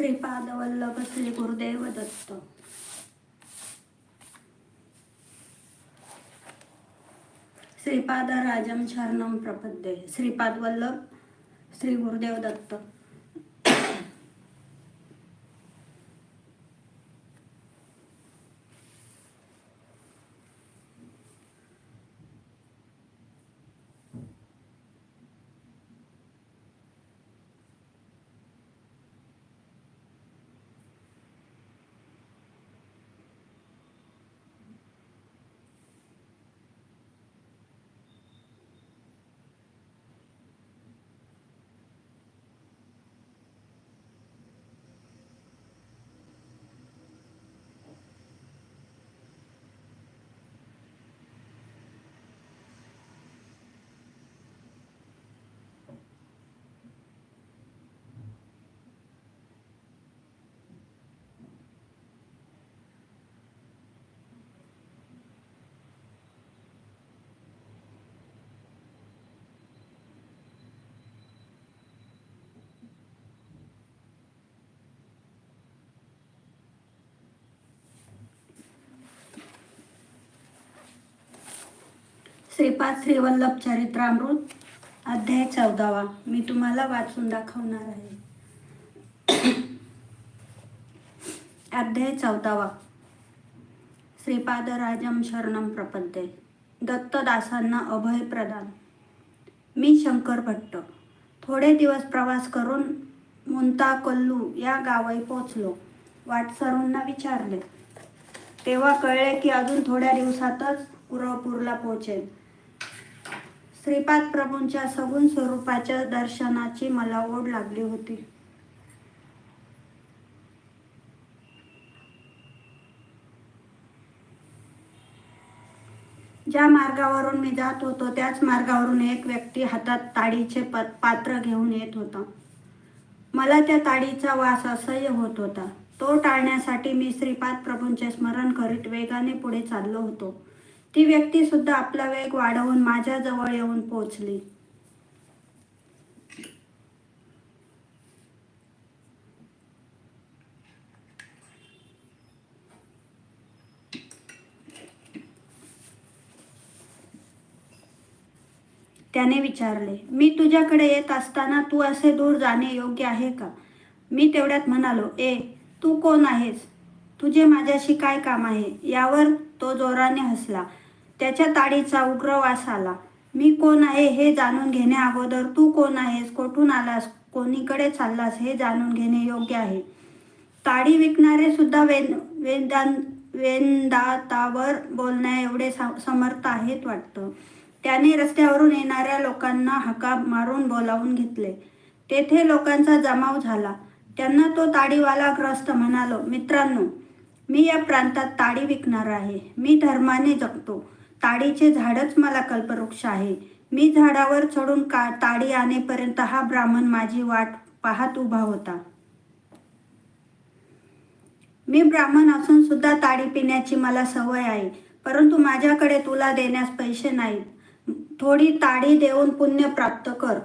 श्रीपाद वल्लभ श्री गुरुदेव दत्त. श्रीपाद राजम शरणम प्रपद्ये. श्रीपाद वल्लभ श्री गुरुदेव दत्त. श्रीपाद श्रीवल्लभ चरित्रामृत अध्याय चौदावा. मी तुम्हाला वाचून दाखवणार आहे. अध्याय चौदावा. श्रीपाद राजम शरणम प्रपद्ये. दत्तदासांना अभय प्रदान. मी शंकर भट्ट. थोडे दिवस प्रवास करून मुंताकल्लू या गावी पोचलो वाटसरूंना विचारले. तेव्हा कळले की अजून थोड्या दिवसातच कुरवपूरला पोहोचेल. श्रीपाद प्रभूंच्या सगुण स्वरूपाच्या दर्शनाची मला ओढ लागली होती. ज्या मार्गावरून मी जात होतो त्याच मार्गावरून एक व्यक्ती हातात ताडीचे प पात्र घेऊन येत होता. मला त्या ताडीचा वास असह्य होत होता. तो टाळण्यासाठी मी श्रीपाद प्रभूंचे स्मरण करीत वेगाने पुढे चाललो होतो. ती व्यक्ती सुद्धा आपला वेग वाढवून माझ्याजवळ येऊन पोचली. त्याने विचारले मी तुझ्याकडे येत असताना तू असे दूर जाणे योग्य आहे का? मी तेवढ्यात म्हणालो ए तू कोण आहेस? तुझे माझ्याशी काय काम आहे? यावर तो जोराने हसला. त्याच्या ताडीचा उग्र वास आला. मी कोण आहे हे जाणून घेण्या अगोदर तू कोण आहेस कोठून आलास कोणीकडे चाललास हे जाणून घेणे योग्य आहे. ताडी विकणारे सुद्धा वेन वेदां वेदांतावर बोलण्या एवढे समर्थ आहेत वाटतं. त्याने रस्त्यावरून येणाऱ्या लोकांना हका मारून बोलावून घेतले. तेथे लोकांचा जमाव झाला. त्यांना तो ताडीवाला ग्रस्त म्हणालो मित्रांनो मी या प्रांतात ताडी विकणार आहे. मी धर्माने जगतो. ताडीचे झाडच मला कल्पवृक्ष आहे. मी झाडावर चढून का ताडी आणेपर्यंत हा ब्राह्मण माझी वाट पाहत उभा होता. मी ब्राह्मण असून सुद्धा ताडी पिण्याची मला सवय आहे. परंतु माझ्याकडे तुला देण्यास पैसे नाहीत. थोडी ताडी देऊन पुण्य प्राप्त कर.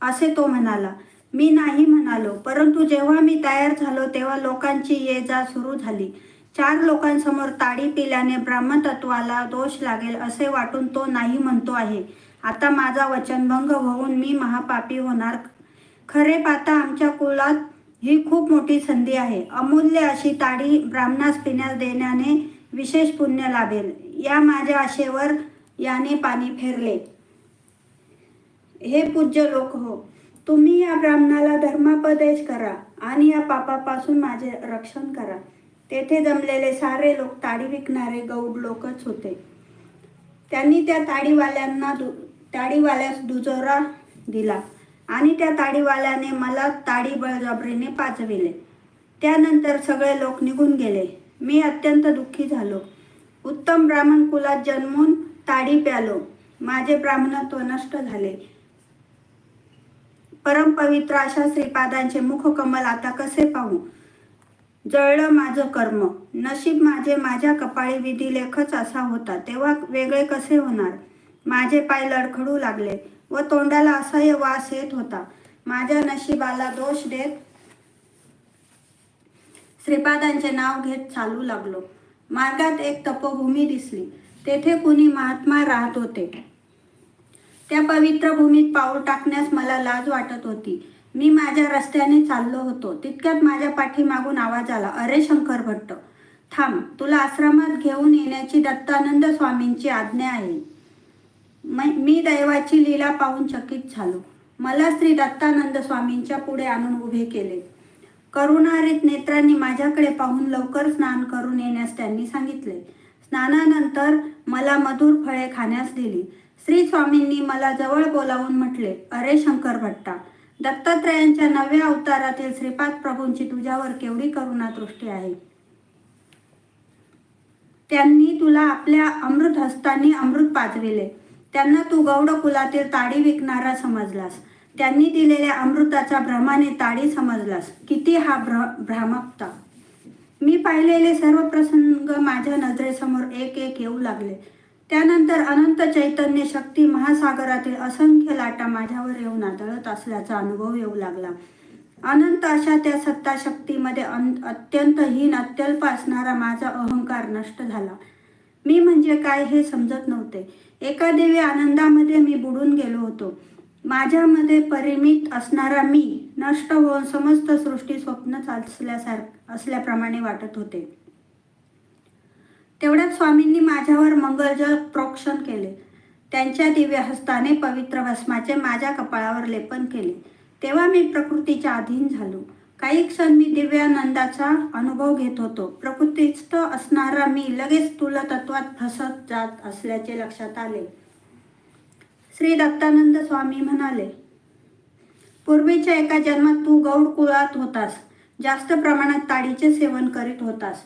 असे तो म्हणाला. मी नाही म्हणालो परंतु जेव्हा मी तयार झालो तेव्हा लोकांची ये जा सुरू झाली. चार लोकांसमोर ताडी पिल्याने ब्रह्मतत्वाला दोष लागेल असे वाटून तो नाही म्हणतो आहे. आता माझा वचनभंग होऊन मी महापापी होणार. खरे पाहता आमच्या कुळात ही खूप मोठी संधी आहे. अमूल्य अशी ताडी ब्राह्मणास पिण्यास देण्याने विशेष पुण्य लाभेल. या माझ्या आशेवर याने पाणी फेरले. हे पूज्य लोक हो तुम्ही या ब्राह्मणाला धर्मापदेश करा आणि या पापापासून माझे रक्षण करा. तेथे जमलेले सारे लोक ताडी विकणारे गौड लोकच होते. त्यांनी त्या ताडीवाल्यांना दु ताडीवाल्यास दुजोरा दिला आणि त्या ताडीवाल्याने मला ताडी बळजबरीने पाचविले त्यानंतर सगळे लोक निघून गेले. मी अत्यंत दुःखी झालो. उत्तम ब्राह्मण कुलात जन्मून ताडी प्यालो. माझे ब्राह्मणत्व नष्ट झाले. परमपवित्र अशा श्रीपादांचे मुखकमल आता कसे पाहू? जळलं माझं कर्म. नशीब माझे माझ्या कपाळी विधी लेखच असा होता. तेव्हा वेगळे कसे होणार? माझे पाय लडखडू लागले व तोंडाला असह्य वास येत होता. माझ्या नशिबाला दोष देत श्रीपादांचे नाव घेत चालू लागलो. मार्गात एक तपोभूमी दिसली. तेथे कुणी महात्मा राहत होते. त्या पवित्र भूमीत पाऊल टाकण्यास मला लाज वाटत होती. मी माझ्या रस्त्याने चाललो होतो. तितक्यात माझ्या पाठीमागून आवाज आला अरे शंकर भट्ट थांब तुला आश्रमात घेऊन येण्याची दत्तानंद स्वामींची आज्ञा आहे. मी दैवाची लीला पाहून चकित झालो. मला श्री दत्तानंद स्वामींच्या पुढे आणून उभे केले. करुणारीत नेत्रांनी माझ्याकडे पाहून लवकर स्नान करून येण्यास त्यांनी सांगितले. स्नानानंतर मला मधुर फळे खाण्यास दिली. श्री स्वामींनी मला जवळ बोलावून म्हटले अरे शंकर भट्टा दत्तात्रयांच्या नव्या अवतारातील श्रीपाद प्रभूंची तुझ्यावर केवढी करुणा दृष्टी आहे. त्यांनी तुला आपल्या अमृत हस्तांनी अमृत पाजविले. त्यांना तू गौड कुलातील ताडी विकणारा समजलास. त्यांनी दिलेल्या अमृताच्या भ्रमाने ताडी समजलास. किती हा भ्र भ्रामकता. मी पाहिलेले सर्व प्रसंग माझ्या नजरेसमोर एक एक येऊ लागले. त्यानंतर अनंत चैतन्य शक्ती महासागरातील असंख्य लाटा माझ्यावर येऊन आदळत असल्याचा अनुभव येऊ लागला. अनंत अशा त्या सत्ता शक्तीमध्ये अन- अत्यंत हीन अत्यल्प असणारा माझा अहंकार नष्ट झाला. मी म्हणजे काय हे समजत नव्हते. एका देवी आनंदामध्ये मी बुडून गेलो होतो. माझ्यामध्ये परिमित असणारा मी नष्ट होऊन समस्त सृष्टी स्वप्न असल्यासार असल्याप्रमाणे वाटत होते. तेवढ्यात स्वामींनी माझ्यावर मंगलजल प्रोक्षण केले. त्यांच्या दिव्य हस्ताने पवित्र भस्माचे माझ्या कपाळावर लेपन केले. तेव्हा मी प्रकृतीच्या अधीन झालो. काही क्षण मी दिव्यानंदाचा अनुभव घेत होतो. प्रकृतीस्थ असणारा मी लगेच स्थूल तत्वात फसत जात असल्याचे लक्षात आले. श्री दत्तानंद स्वामी म्हणाले पूर्वीच्या एका जन्मात तू गौड कुळात होतास. जास्त प्रमाणात ताडीचे सेवन करीत होतास.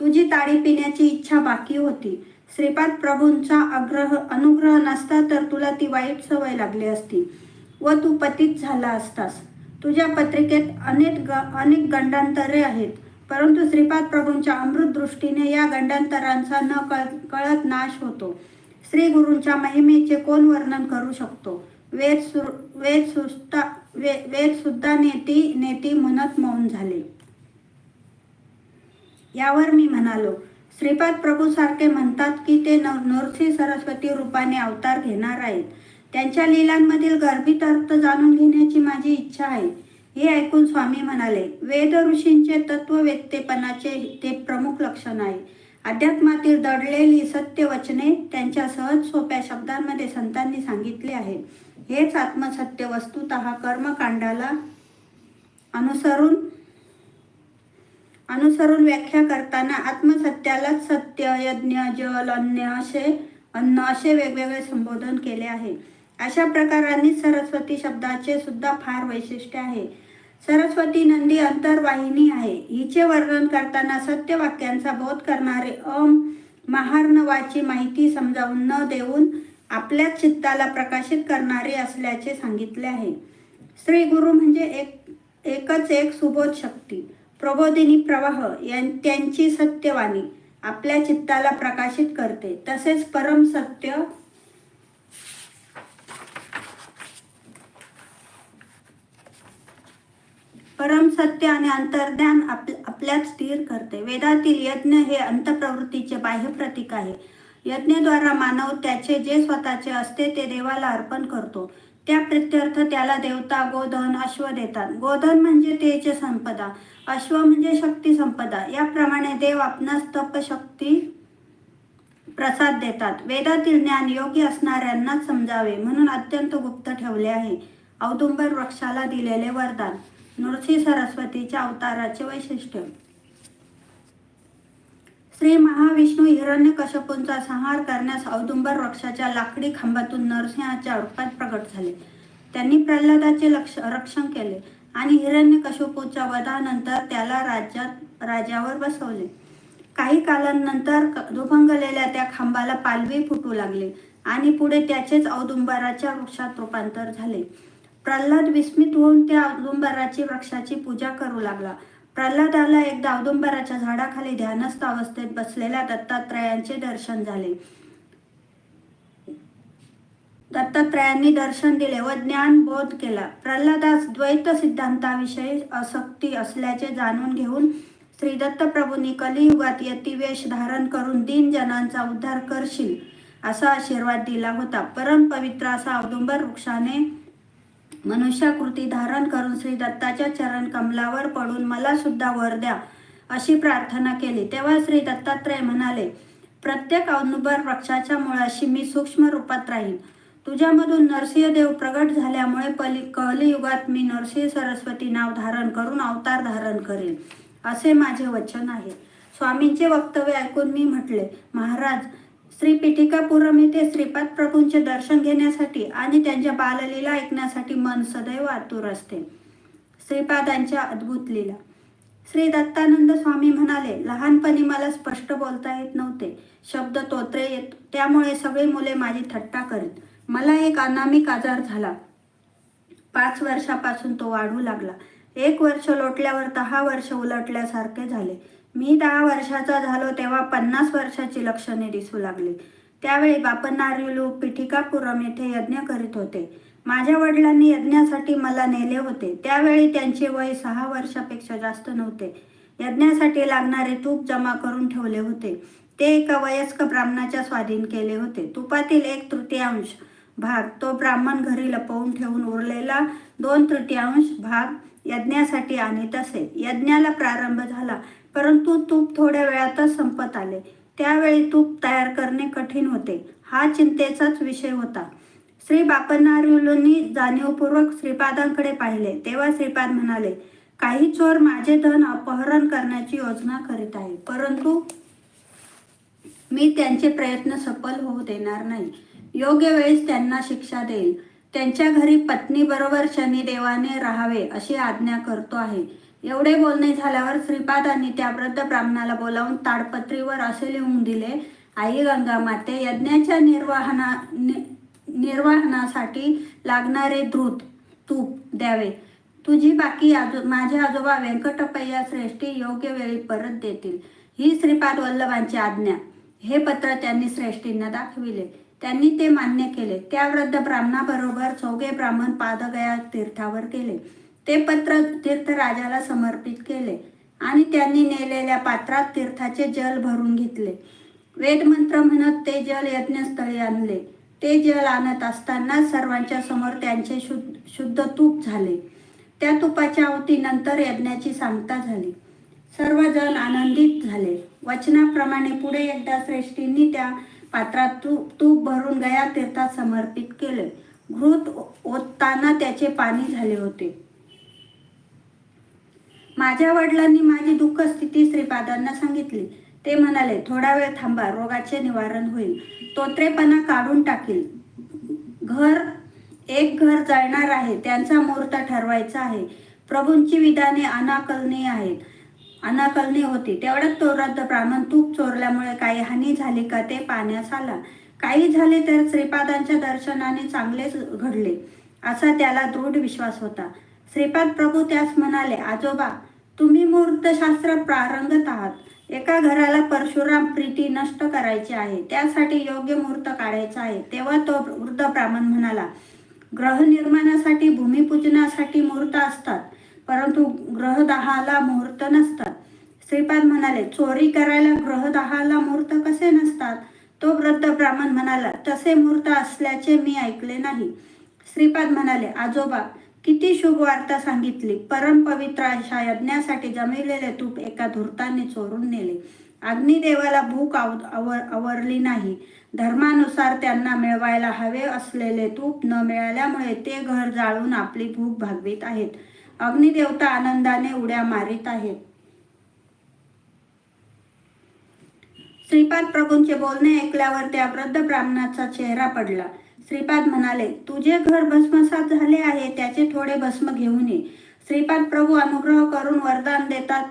तुझी ताडी पिण्याची इच्छा बाकी होती. श्रीपाद प्रभूंचा आग्रह अनुग्रह नसता तर तुला ती वाईट सवय लागली असती. व तू पतित झाला असतास. तुझ्या पत्रिकेत अनेक ग अनेक गंडांतरे आहेत. परंतु श्रीपाद प्रभूंच्या अमृत दृष्टीने या गंडांतरांचा न कळ कळत नाश होतो. श्री गुरूंच्या महिमेचे कोण वर्णन करू शकतो? वेद सु वेद सुस्ता वे वेद सुद्धा नेती नेती म्हणत मौन झाले. यावर मी म्हणालो श्रीपाद प्रभू सारखे म्हणतात की ते नर नरसिंह सरस्वती रूपाने अवतार घेणार आहेत. त्यांच्या लिलांमधील गर्भित अर्थ जाणून घेण्याची माझी इच्छा आहे. हे ऐकून स्वामी म्हणाले वेद ऋषींचे तत्ववेत्तेपणाचे ते प्रमुख लक्षण आहे. अध्यात्मातील दडलेली सत्य वचने त्यांच्या सहज सोप्या शब्दांमध्ये संतांनी सांगितले आहे. हेच आत्मसत्य वस्तुत कर्मकांडाला अनुसरून अनुसरून व्याख्या करताना आत्मसत्यालाच सत्य यज्ञ जल अन्न असे अन्न असे वेगवेगळे संबोधन केले आहे. अशा प्रकारांनी सरस्वती शब्दाचे सुद्धा फार वैशिष्ट्य आहे. सरस्वती नंदी अंतर्वाहिनी आहे. हिचे वर्णन करताना सत्य वाक्यांचा बोध करणारे अम महार्णवाची माहिती समजावून न देऊन आपल्याच चित्ताला प्रकाशित करणारे असल्याचे सांगितले आहे. श्री गुरु म्हणजे एक एकच एक सुबोध शक्ती. प्रबोधिनी प्रवाह यां त्यांची सत्यवाणी आपल्या चित्ताला प्रकाशित करते. तसेच परम सत्य परम सत्य आणि अंतर्ज्ञान आप आपल्यात स्थिर करते. वेदातील यज्ञ हे अंतप्रवृत्तीचे बाह्य प्रतीक आहे. यज्ञद्वारा मानव त्याचे जे स्वतःचे असते ते देवाला अर्पण करतो. त्या प्रत्यर्थ त्याला देवता गोधन अश्व देतात. गोधन म्हणजे तेज संपदा. अश्व म्हणजे शक्ती संपदा. याप्रमाणे देव आपणास तप शक्ती प्रसाद देतात. वेदातील ज्ञान योग्य असणाऱ्यांनाच समजावे म्हणून अत्यंत गुप्त ठेवले आहे. औदुंबर वृक्षाला दिलेले वरदान. नृसिंह सरस्वतीच्या अवताराचे वैशिष्ट्य. श्री महाविष्णू हिरण्यकशपूंचा संहार करण्यास औदुंबर वृक्षाच्या लाकडी खांबातून नरसिंहाच्या रूपात प्रकट झाले. त्यांनी प्रल्हादाचे लक्ष रक्षण केले. आणि हिरण्यकशोपूच्या वधानंतर त्याला राज्यात राजावर बसवले. काही कालानंतर दुभंगलेल्या त्या खांबाला पालवी फुटू लागले आणि पुढे त्याचेच औदुंबराच्या वृक्षात रूपांतर झाले. प्रल्हाद विस्मित होऊन त्या औदुंबराची वृक्षाची पूजा करू लागला. प्रल्हादाला एकदा औदुंबराच्या झाडाखाली ध्यानस्थ अवस्थेत बसलेल्या दत्तात्रयांचे दर्शन झाले. दत्तात्रयांनी दर्शन दिले व ज्ञान बोध केला. प्रल्हादास द्वैत सिद्धांताविषयी आसक्ती असल्याचे जाणून घेऊन श्री दत्तप्रभूंनी कलियुगात यतिवेश धारण करून दीन जनांचा उद्धार करशील असा आशीर्वाद दिला होता. परम पवित्र असा औदुंबर वृक्षाने मनुष्याकृती धारण करून श्री दत्ताच्या चरण कमलावर पडून मला सुद्धा वर द्या अशी प्रार्थना केली. तेव्हा श्री दत्तात्रय म्हणाले प्रत्येक औदुंबर वृक्षाच्या मुळाशी मी सूक्ष्म रूपात राहील तुझ्यामधून नरसिंहदेव प्रगट झाल्यामुळे पली कलियुगात मी नरसिंह सरस्वती नाव धारण करून अवतार धारण करेल असे माझे वचन आहे. स्वामींचे वक्तव्य ऐकून मी म्हटले महाराज श्री पिठिकापुरम येथे श्रीपाद प्रभूंचे दर्शन घेण्यासाठी आणि त्यांच्या बाललीला ऐकण्यासाठी मन सदैव आतुर असते. श्रीपादांच्या अद्भुत लीला. श्री दत्तानंद स्वामी म्हणाले लहानपणी मला स्पष्ट बोलता येत नव्हते. शब्द तोत्रे येत त्यामुळे सगळी मुले माझी थट्टा करीत. मला एक अनामिक आजार झाला. पाच वर्षापासून तो वाढू लागला. एक वर्ष लोटल्यावर दहा वर्ष उलटल्यासारखे झाले. मी दहा वर्षाचा झालो तेव्हा पन्नास वर्षाची लक्षणे दिसू लागली. त्यावेळी बापनारिलू पिठिकापुरम येथे यज्ञ करीत होते. माझ्या वडिलांनी यज्ञासाठी मला नेले होते. त्यावेळी त्यांचे वय सहा वर्षापेक्षा जास्त नव्हते. यज्ञासाठी लागणारे तूप जमा करून ठेवले होते. ते एका वयस्क ब्राह्मणाच्या स्वाधीन केले होते. तुपातील एक तृतीयांश भाग. तो ब्राह्मण घरी लपवून ठेवून उरलेला दोन तृतीयांश भाग यज्ञासाठी आणीत असे. यज्ञाला प्रारंभ झाला परंतु तूप थोड्या वेळातच संपत आले. त्यावेळी तूप तयार करणे कठीण होते. हा चिंतेचाच विषय होता. श्री बापनारुलूंनी जाणीवपूर्वक श्रीपादांकडे पाहिले. तेव्हा श्रीपाद म्हणाले काही चोर माझे धन अपहरण करण्याची योजना करीत आहे परंतु मी त्यांचे प्रयत्न सफल होऊ देणार नाही. योग्य वेळेस त्यांना शिक्षा देईल. त्यांच्या घरी पत्नी बरोबर शनिदेवाने राहावे अशी आज्ञा करतो आहे. एवढे बोलणे झाल्यावर श्रीपादांनी त्या वृद्ध ब्राह्मणाला बोलावून ताडपत्रीवर असे लिहून दिले आई गंगा माते यज्ञाच्या निर्वाहना नि- निर्वाहनासाठी लागणारे द्रुत तूप द्यावे. तुझी बाकी आजो माझे आजोबा व्यंकटपय्या श्रेष्ठी योग्य वेळी परत देतील. ही श्रीपाद वल्लभांची आज्ञा. हे पत्र त्यांनी श्रेष्ठींना दाखविले. त्यांनी ते मान्य केले. त्या वृद्ध ब्राह्मणाबरोबर चौघे ब्राह्मण पादगया तीर्थावर गेले. ते पत्र तीर्थराजाला समर्पित केले आणि त्यांनी नेलेल्या पात्रात तीर्थाचे जल भरून घेतले. वेदमंत्र म्हणत ते जल यज्ञस्थळी आणले. ते जल आणत असताना सर्वांच्या समोर त्यांचे शुद्ध शुद्ध तूप झाले. त्या तुपाच्या आवतीनंतर यज्ञाची सांगता झाली. सर्वजण आनंदित झाले. वचनाप्रमाणे पुढे एकदा श्रेष्ठींनी त्या पात्रात तूप तूप भरून गया तीर्थात समर्पित केले. घृत ओतताना त्याचे पाणी झाले होते. माझ्या वडिलांनी माझी दुःख स्थिती श्रीपादांना सांगितली. ते म्हणाले थोडा वेळ थांबा रोगाचे निवारण होईल. तोत्रेपणा काढून टाकील. घर एक घर जळणार आहे. त्यांचा मुहूर्त ठरवायचा आहे. प्रभूंची विधाने अनाकलनीय आहेत. अनाकलनीय होती. तेवढ्यात तो वृद्ध ब्राह्मण तूप चोरल्यामुळे काही हानी झाली का ते पाण्यास आला. काही झाले तर श्रीपादांच्या दर्शनाने चांगलेच घडले असा त्याला दृढ विश्वास होता. श्रीपाद प्रभू त्यास म्हणाले आजोबा तुम्ही मूर्तशास्त्र प्रारंगत आहात. एका घराला परशुराम प्रीती नष्ट करायची आहे. त्यासाठी योग्य मुहूर्त काढायचा आहे. तेव्हा तो वृद्ध ब्राह्मण म्हणाला ग्रहनिर्माणासाठी भूमिपूजनासाठी मुहूर्त असतात. परंतु ग्रहदहाला मुहूर्त नसतात. श्रीपाद म्हणाले चोरी करायला ग्रहदहाला मुहूर्त कसे नसतात? तो वृद्ध ब्राह्मण म्हणाला तसे मुहूर्त असल्याचे मी ऐकले नाही. श्रीपाद म्हणाले आजोबा किती शुभ वार्ता सांगितली. परम पवित्र अशा यज्ञासाठी जमिलेले तूप एका धूर्ताने चोरून नेले. अग्निदेवाला भूक आव आवर आवरली नाही. धर्मानुसार त्यांना मिळवायला हवे असलेले तूप न मिळाल्यामुळे ते घर जाळून आपली भूक भागवीत आहेत. अग्निदेवता आनंदाने उड्या मारित आहेत. श्रीपाद प्रभूंचे बोलणे ऐकल्यावर त्या वृद्ध ब्राह्मणाचा चेहरा पडला. श्रीपाद म्हणाले तुझे घर भस्मसात झाले आहे त्याचे थोडे भस्म घेऊन ये. श्रीपाद प्रभू अनुग्रह करून वरदान देतात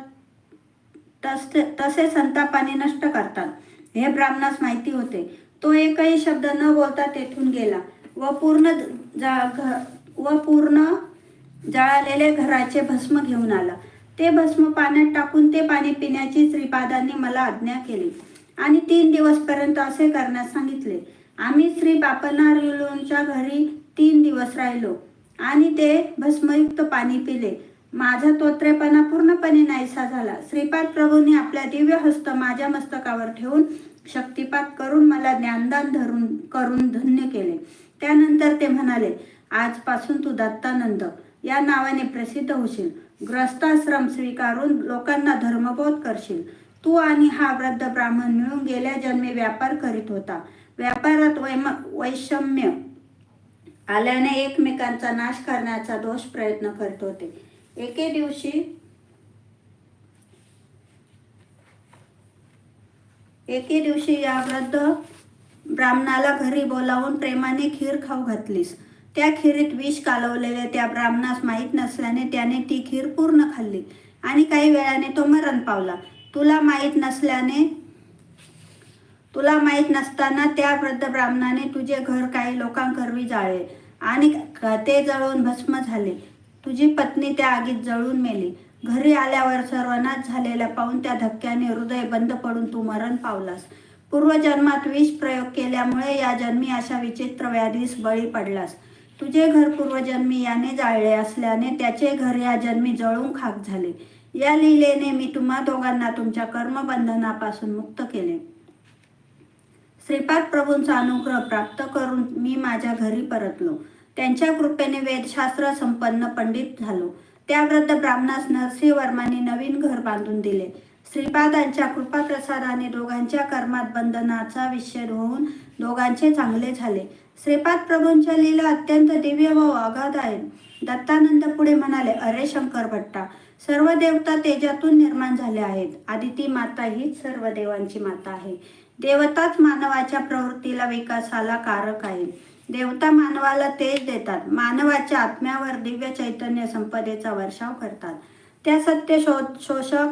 तसे तसे संतापाने नष्ट करतात. हे ब्राह्मणास माहिती होते. तो एकही शब्द न बोलता तेथून गेला. व पूर्ण जा व पूर्ण जळालेले घराचे भस्म घेऊन आला. ते भस्म पाण्यात टाकून ते पाणी पिण्याची श्रीपादांनी मला आज्ञा केली. आणि तीन दिवसपर्यंत असे करण्यास सांगितले. आम्ही श्री बापनारिलोंच्या घरी तीन दिवस राहिलो आणि ते भस्मयुक्त पाणी पिले. माझा तोत्रेपणा पूर्णपणे नाहीसा झाला. श्रीपाद प्रभूंनी आपल्या दिव्य हस्त माझ्या मस्तकावर ठेवून शक्तिपात करून मला ज्ञानदान धरून करून धन्य केले. त्यानंतर ते म्हणाले आजपासून तू दत्तानंद. या नावाने प्रसिद्ध होशील. ग्रस्ताश्रम स्वीकारून लोकांना धर्मबोध करशील. तू आणि हा वृद्ध ब्राह्मण मिळून गेल्या जन्मी व्यापार करीत होता. व्यापारात वैम वैषम्य आल्याने एकमेकांचा नाश करण्याचा दोष प्रयत्न करत होते. एके दिवशी एके दिवशी या वृद्ध ब्राह्मणाला घरी बोलावून प्रेमाने खीर खाऊ घातलीस. त्या खिरीत विष कालवलेले त्या ब्राह्मणास माहीत नसल्याने त्याने ती खीर पूर्ण खाल्ली. आणि काही वेळाने तो मरण पावला. तुला माहीत नसल्याने तुला माहीत नसताना त्या वृद्ध ब्राह्मणाने तुझे घर काही लोकांकरवी जाळले आणि ते जळून भस्म झाले. तुझी पत्नी त्या आगीत जळून मेली. घरी आल्यावर सर्वनाश झालेल्या पाहून त्या धक्क्याने हृदय बंद पडून तू मरण पावलास. पूर्वजन्मात विष प्रयोग केल्यामुळे या जन्मी अशा विचित्र व्याधीस बळी पडलास. तुझे घर पूर्वजन्मी याने जाळले असल्याने त्याचे घर या जन्मी जळून खाक झाले. या लीलेने मी तुम्हा दोघांना तुमच्या कर्मबंधनापासून मुक्त केले. श्रीपाद प्रभूंचा अनुग्रह प्राप्त करून मी माझ्या घरी परतलो. त्यांच्या कृपेने वेदशास्त्र संपन्न पंडित झालो. त्या वृद्ध ब्राह्मणास नरसिंह वर्माने नवीन घर बांधून दिले. श्रीपादांच्या कृपाप्रसादाने दोघांच्या कर्मात बंधनाचा विषय होऊन दोघांचे चांगले झाले. श्रीपाद प्रभूंच्या लीला अत्यंत दिव्य व अगाध आहेत. दत्तानंद पुढे म्हणाले अरे शंकर भट्टा सर्व देवता तेजातून निर्माण झाल्या आहेत. आदिती माता हीच सर्व देवांची माता आहे. देवताच मानवाच्या प्रवृत्तीला विकासाला कारक आहे देवता मानवाला तेज देतात. मानवाच्या आत्म्यावर दिव्य चैतन्य संपदेचा वर्षाव करतात. त्या सत्य शो शोषक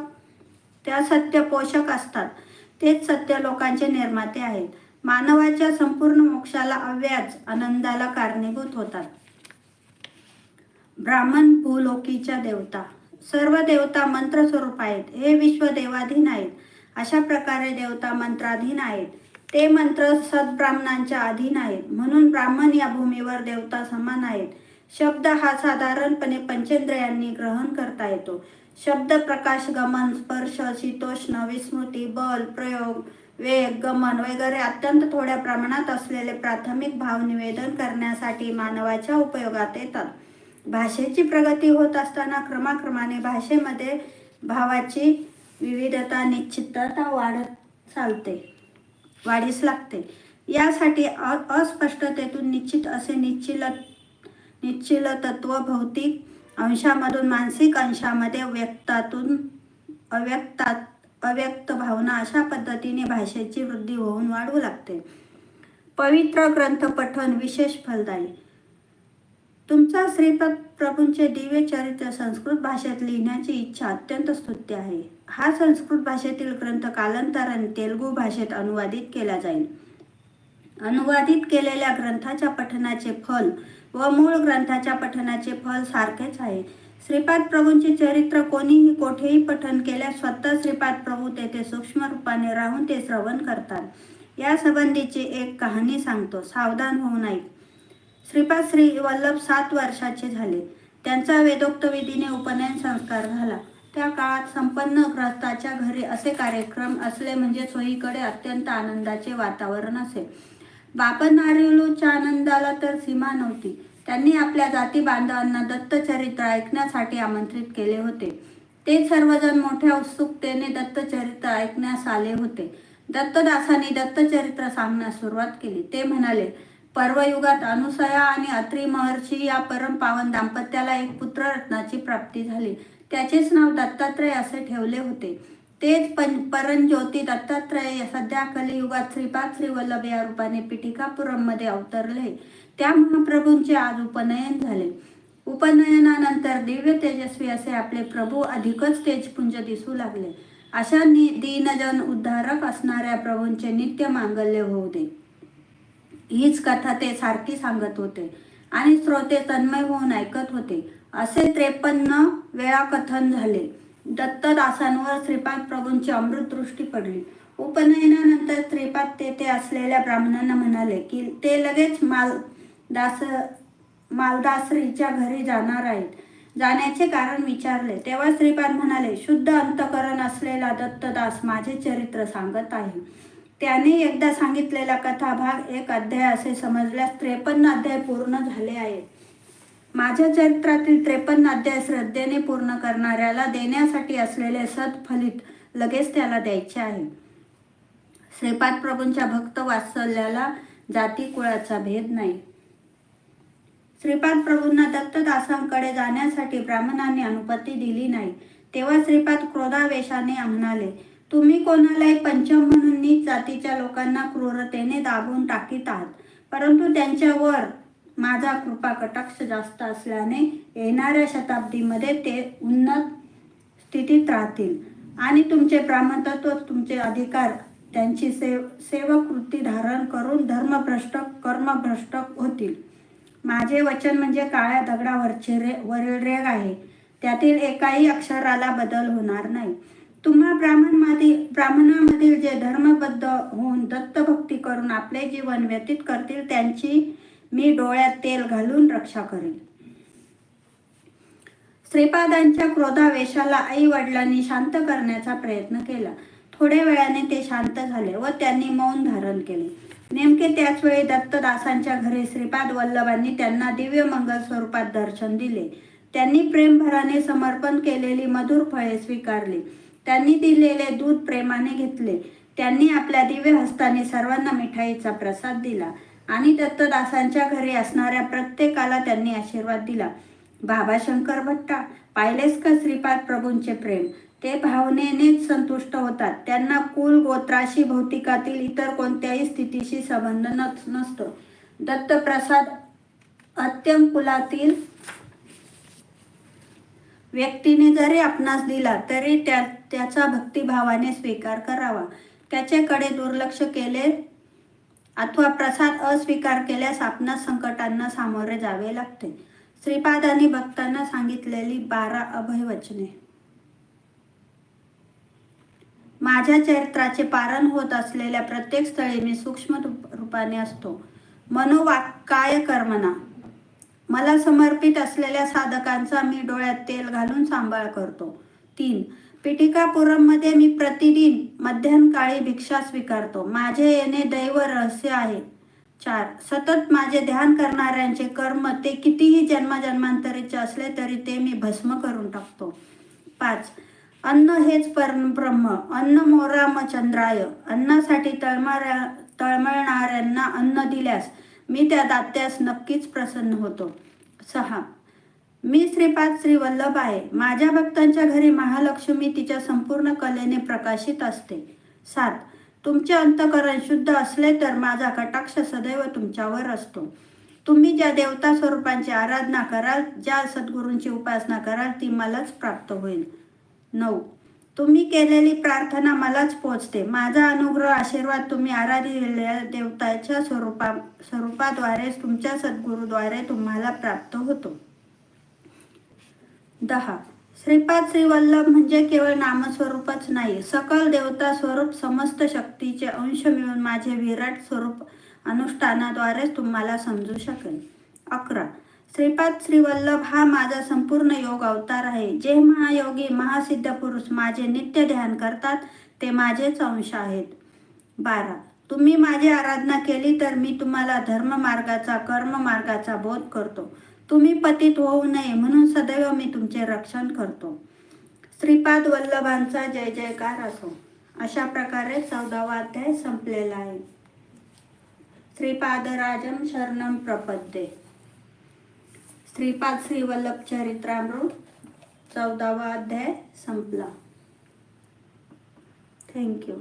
त्या सत्य पोषक असतात. तेच सत्य लोकांचे निर्माते आहेत. मानवाच्या संपूर्ण मोक्षाला अव्याज आनंदाला कारणीभूत होतात. ब्राह्मण भूलोकीच्या देवता. सर्व देवता मंत्र स्वरूप आहेत. हे विश्व देवाधीन आहेत. अशा प्रकारे देवता मंत्राधीन आहेत. ते मंत्र सद्ब्राह्मणांच्या अधीन आहेत. म्हणून ब्राह्मण या भूमीवर देवता समान आहेत. शब्द हा साधारणपणे पंचेंद्रियांनी ग्रहण करता येतो. शब्द प्रकाश गमन स्पर्श शीतोष्ण विस्मृती बल प्रयोग वेग गमन वगैरे अत्यंत थोड्या प्रमाणात असलेले प्राथमिक भाव निवेदन करण्यासाठी मानवाच्या उपयोगात येतात. भाषेची प्रगती होत असताना क्रमाक्रमाने भाषेमध्ये भावाची विविधता निश्चितता वाढत चालते वाढीस लागते. यासाठी अ अस्पष्टतेतून निश्चित असे निश्चिलत निश्चिल तत्व भौतिक अंशामधून मानसिक अंशामध्ये व्यक्तातून अव्यक्तात अव्यक्त भावना अशा पद्धतीने भाषेची वृद्धी होऊन वाढू लागते. पवित्र ग्रंथ पठण विशेष फलदायी. तुमचा श्रीपद प्रभूंचे दिव्य चरित्र संस्कृत भाषेत लिहिण्याची इच्छा अत्यंत स्तुत्य आहे. हा संस्कृत भाषेतील ग्रंथ कालांतराने तेलुगू भाषेत अनुवादित केला जाईल. अनुवादित केलेल्या ग्रंथाच्या पठणाचे फल व मूळ ग्रंथाच्या पठणाचे फल सारखेच आहे. श्रीपाद प्रभूंचे चरित्र कोणीही कोठेही पठन केल्यास स्वतः श्रीपाद प्रभू तेथे सूक्ष्म रूपाने राहून ते श्रवण करतात. या संबंधीची एक कहाणी सांगतो. सावधान होऊ नये श्रीपाद श्री वल्लभ सात वर्षाचे झाले. त्यांचा वेदोक्त विधीने उपनयन संस्कार झाला. त्या काळात संपन्न ग्रस्ताच्या घरी असे कार्यक्रम असले म्हणजे सोयीकडे अत्यंत आनंदाचे वातावरण असे. बापनारिलूच्या आनंदाला तर सीमा नव्हती. त्यांनी आपल्या जाती बांधवांना दत्तचरित्र ऐकण्यासाठी आमंत्रित केले होते. ते सर्वजण मोठ्या उत्सुकतेने दत्तचरित्र ऐकण्यास आले होते. दत्तदासांनी दत्तचरित्र सांगण्यास सुरुवात केली. ते म्हणाले पर्वयुगात अनुसया आणि अत्री महर्षी या परमपावन दाम्पत्याला एक पुत्ररत्नाची प्राप्ती झाली. त्याचेच नाव दत्तात्रय असे ठेवले होते. तेच पण परंज्योती दत्तात्रय सध्या कलियुगात श्रीपाद श्री वल्लभ या रूपाने पिठिकापुरममध्ये अवतरले. त्या महाप्रभूंचे आज उपनयन झाले. उपनयनानंतर दिव्य तेजस्वी असे आपले प्रभू अधिकच तेजपुंज दिसू लागले. अशा नि दीनजन उद्धारक असणाऱ्या प्रभूंचे नित्य मांगल्य होऊ दे हीच कथा ते सारखी सांगत होते आणि श्रोते तन्मय होऊन ऐकत होते. असे त्रेपन्न वेळा कथन झाले. दत्तदासांवर श्रीपाद प्रभूंची अमृतदृष्टी पडली. उपनयनानंतर श्रीपाद तेथे असलेल्या ब्राह्मणांना म्हणाले की ते लगेच माल दास मालदासरीच्या घरी जाणार आहेत. जाण्याचे कारण विचारले. तेव्हा श्रीपाद म्हणाले शुद्ध अंतकरण असलेला दत्तदास माझे चरित्र सांगत आहे. त्याने एकदा सांगितलेला कथा भाग एक अध्याय असे समजल्यास त्रेपन्न अध्याय पूर्ण झाले आहेत. माझ्या चरित्रातील त्रेपन्न अध्याय श्रद्धेने पूर्ण करणाऱ्याला देण्यासाठी असलेले सत्फलित लगेच त्याला द्यायचे आहे. श्रीपाद प्रभूंच्या भक्त वात्सल्याला जाती कुळाचा भेद नाही. श्रीपाद प्रभूंना दत्तदासांकडे जाण्यासाठी ब्राह्मणांनी अनुमती दिली नाही. तेव्हा श्रीपाद क्रोधावेशाने म्हणाले तुम्ही कोणालाही पंचम म्हणून नीच जातीच्या लोकांना क्रूरतेने दाबून टाकीत आहात. परंतु त्यांच्यावर माझा कृपा कटाक्ष जास्त असल्याने येणाऱ्या शताब्दीमध्ये ते उन्नत स्थितीत राहतील. आणि तुमचे ब्राह्मणत्व तुमचे अधिकार त्यांची सेव सेवकृती धारण करून धर्मभ्रष्ट कर्मभ्रष्ट होतील. माझे वचन म्हणजे काळ्या दगडावरचे रे वरील रेग आहे. त्यातील एकाही अक्षराला बदल होणार नाही. तुम्हा ब्राह्मणमधील ब्राह्मणामधील जे धर्मबद्ध होऊन दत्तभक्ती करून आपले जीवन व्यतीत करतील त्यांची मी डोळ्यात तेल घालून रक्षा करेन. श्रीपादांच्या क्रोधावेशाला आई वडिलांनी शांत करण्याचा प्रयत्न केला. थोड्या वेळाने ते शांत झाले व त्यांनी मौन धारण केले. नेमके त्याच वेळी दत्तदासांच्या घरी श्रीपाद वल्लभांनी त्यांना दिव्य मंगल स्वरूपात दर्शन दिले. त्यांनी प्रेमभराने समर्पण केलेली मधुर फळे स्वीकारली. त्यांनी दिलेले दूध प्रेमाने घेतले. त्यांनी आपल्या दिव्य हस्ताने सर्वांना मिठाईचा प्रसाद दिला. आणि दत्तदासांच्या घरी असणाऱ्या प्रत्येकाला त्यांनी आशीर्वाद दिला. बाबा शंकर भट्टा पाहिलेस का श्रीपाद प्रभूंचे प्रेम? ते भावनेनेच संतुष्ट होतात. त्यांना कुल गोत्राशी भौतिकातील इतर कोणत्याही स्थितीशी संबंध नस- नसतो. दत्तप्रसाद अत्यंत कुलातील व्यक्तीने जरी आपणास दिला तरी त्या त्याचा भक्तिभावाने स्वीकार करावा. त्याच्याकडे दुर्लक्ष केले अथवा प्रसाद अस्वीकार केल्यास आपणास संकटांना सामोरे जावे लागते. श्रीपादांनी भक्तांना सांगितलेली बारा अभयवचने. माझ्या चरित्राचे पारण होत असलेल्या प्रत्येक स्थळी मी सूक्ष्म रूपाने असतो. मनोवाक्काय कर्मना मला समर्पित असलेल्या साधकांचा मी डोळ्यात तेल घालून सांभाळ करतो. तीन पिटिकापुरममध्ये मी प्रतिदिन मध्यान्हकाळी भिक्षा स्वीकारतो. माझे येणे दैव रहस्य आहे. चार. सतत माझे ध्यान करणाऱ्यांचे कर्म ते कितीही जन्मजन्मांतरीचे असले तरी ते मी भस्म करून टाकतो. पाच. अन्न हेच परब्रह्म अन्न मोराम चंद्राय. अन्नासाठी तळमाऱ्या तळमळणाऱ्यांना अन्न दिल्यास मी त्या दात्यास नक्कीच प्रसन्न होतो. सहा. मी श्रीपाद श्री वल्लभ आहे. माझ्या भक्तांच्या घरी महालक्ष्मी तिच्या संपूर्ण कलेने प्रकाशित असते. सात. तुमचे अंतकरण शुद्ध असले तर माझा कटाक्ष सदैव तुमच्यावर असतो. तुम्ही ज्या देवता स्वरूपांची आराधना कराल ज्या सद्गुरूंची उपासना कराल ती मलाच प्राप्त होईल. नऊ. तुम्ही केलेली प्रार्थना मलाच पोचते. माझा अनुग्रह आशीर्वाद तुम्ही आराधिलेल्या देवताच्या स्वरूपा स्वरूपाद्वारे तुमच्या सद्गुरूद्वारे तुम्हाला प्राप्त होतो. दहा. श्रीपाद श्रीवल्लभ म्हणजे केवळ नामस्वरूपच नाही सकल देवता स्वरूप समस्त शक्तीचे अंश मिळून माझे विराट स्वरूप अनुष्ठानाद्वारेच तुम्हाला समजू शकेल अकरा. श्रीपाद श्रीवल्लभ हा माझा संपूर्ण योग अवतार आहे. जे महायोगी महासिद्ध पुरुष माझे नित्य ध्यान करतात ते माझेच अंश आहेत. बारा. तुम्ही माझी आराधना केली तर मी तुम्हाला धर्म मार्गाचा कर्म मार्गाचा बोध करतो. तुम्ही पतित होऊ नये म्हणून सदैव मी तुमचे रक्षण करतो. श्रीपाद वल्लभांचा जय जयकार असो. अशा प्रकारे चौदावा अध्याय संपलेला आहे. श्रीपादराजम शरणम प्रपद्ये. श्रीपाद श्रीवल्लभ चरित्रामृत चौदावा अध्याय संपला. थँक्यू